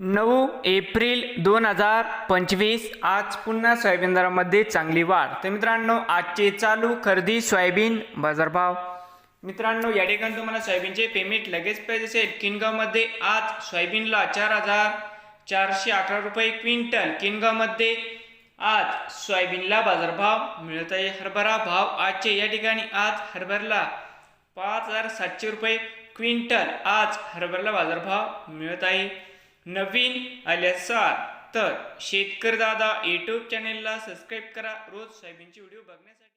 नऊ एप्रिल दोन हजार पंचवीस. आज पुन्हा सोयाबीन दरामध्ये चांगली वाढ. तर मित्रांनो आजचे चालू खरेदी सोयाबीन बाजारभाव. मित्रांनो या ठिकाणी तुम्हाला सोयाबीनचे पेमेंट लगेच पाहिजे असेल. किनगावमध्ये आज सोयाबीनला चार हजार चारशे अकरा रुपये क्विंटल. किनगावमध्ये आज सोयाबीनला बाजारभाव मिळत आहे. हरभरा भाव आजचे या ठिकाणी आज हरभऱ्याला पाच हजार सातशे रुपये क्विंटल. आज हरभऱ्याला बाजारभाव मिळत आहे. नवीन आल्यासार तर शेतकरी दादा यूट्यूब चॅनेलला सबस्क्राईब करा. रोज सोयाबीनचे व्हिडिओ बघण्यासाठी.